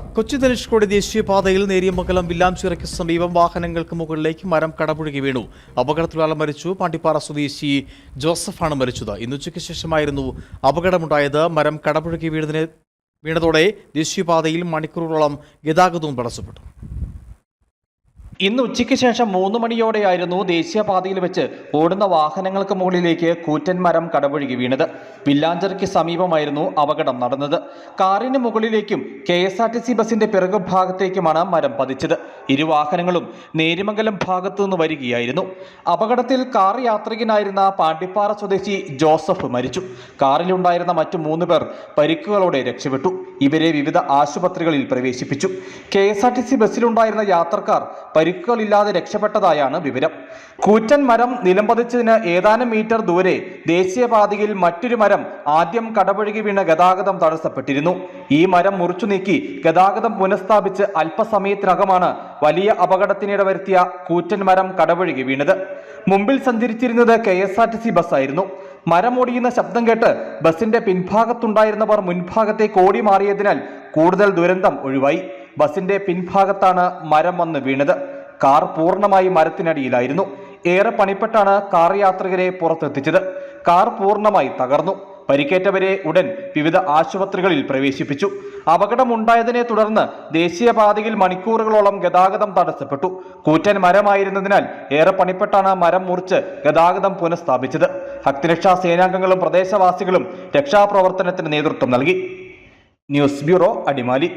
കൊച്ചി ധനുഷ്കോടി ദേശീയപാതയിൽ നേരിയമംഗലം വില്ലാംചിറയ്ക്ക് സമീപം വാഹനങ്ങൾക്ക് മുകളിലേക്ക് മരം കടപുഴകി വീണു. അപകടത്തിലൊരാൾ മരിച്ചു. പാണ്ടിപ്പാറ സ്വദേശി ജോസഫാണ് മരിച്ചത്. ഇന്നുച്ചയ്ക്ക് ശേഷമായിരുന്നു അപകടമുണ്ടായത്. മരം കടപുഴകി വീണതിനെ വീണതോടെ ദേശീയപാതയിൽ മണിക്കൂറുകളോളം ഗതാഗതവും തടസ്സപ്പെട്ടു. ഇന്ന് ഉച്ചയ്ക്ക് ശേഷം മൂന്ന് മണിയോടെയായിരുന്നു ദേശീയപാതയിൽ വെച്ച് ഓടുന്ന വാഹനങ്ങൾക്ക് മുകളിലേക്ക് കൂറ്റൻ മരം കടപുഴകി വീണത്. വില്ലാഞ്ചിറയ്ക്ക് സമീപമായിരുന്നു അപകടം നടന്നത്. കാറിന് മുകളിലേക്കും K S R T C ബസിന്റെ പിറകുഭാഗത്തേക്കുമാണ് മരം പതിച്ചത്. ഇരു വാഹനങ്ങളും നേരിമംഗലം ഭാഗത്തു നിന്ന് വരികയായിരുന്നു. അപകടത്തിൽ കാർ യാത്രികനായിരുന്ന പാണ്ടിപ്പാറ സ്വദേശി ജോസഫ് മരിച്ചു. കാറിലുണ്ടായിരുന്ന മറ്റു മൂന്ന് പേർ പരിക്കുകളോടെ രക്ഷപ്പെട്ടു. ഇവരെ വിവിധ ആശുപത്രികളിൽ പ്രവേശിപ്പിച്ചു. K S R T C ബസ്സിലുണ്ടായിരുന്ന യാത്രക്കാർ പരിക്കുകളില്ലാതെ രക്ഷപ്പെട്ടതായാണ് വിവരം. കൂറ്റൻ മരം നിലംപതിച്ചതിന് ഏതാനും മീറ്റർ ദൂരെ ദേശീയപാതയിൽ മറ്റൊരു മരം ആദ്യം കടപുഴകി വീണ ഗതാഗതം തടസ്സപ്പെട്ടിരുന്നു. ഈ മരം മുറിച്ചു നീക്കി ഗതാഗതം പുനഃസ്ഥാപിച്ച് അല്പസമയത്തിനകമാണ് വലിയ അപകടത്തിനിട വരുത്തിയ കൂറ്റൻ മരം കടപുഴകി വീണത്. മുമ്പിൽ സഞ്ചരിച്ചിരുന്നത് K S R T C ബസ്സായിരുന്നു. മരം ഒടിയുന്ന ശബ്ദം കേട്ട് ബസിന്റെ പിൻഭാഗത്തുണ്ടായിരുന്നവർ മുൻഭാഗത്തേക്ക് ഓടി മാറിയതിനാൽ കൂടുതൽ ദുരന്തം ഒഴിവായി. ബസിന്റെ പിൻഭാഗത്താണ് മരം വന്ന് വീണത്. കാർ പൂർണമായി മരത്തിനടിയിലായിരുന്നു. ഏറെ പണിപ്പെട്ടാണ് കാർ യാത്രികരെ പുറത്തെത്തിച്ചത്. കാർ പൂർണമായി തകർന്നു. പരിക്കേറ്റവരെ ഉടൻ വിവിധ ആശുപത്രികളിൽ പ്രവേശിപ്പിച്ചു. അപകടമുണ്ടായതിനെ തുടർന്ന് ദേശീയപാതയിൽ മണിക്കൂറുകളോളം ഗതാഗതം തടസ്സപ്പെട്ടു. കൂറ്റൻ മരമായിരുന്നതിനാൽ ഏറെ പണിപ്പെട്ടാണ് മരം മുറിച്ച് ഗതാഗതം പുനഃസ്ഥാപിച്ചത്. ഭക്തിരക്ഷാ സേനാംഗങ്ങളും പ്രദേശവാസികളും രക്ഷാപ്രവർത്തനത്തിന് നേതൃത്വം നൽകി. News bureau Adimali.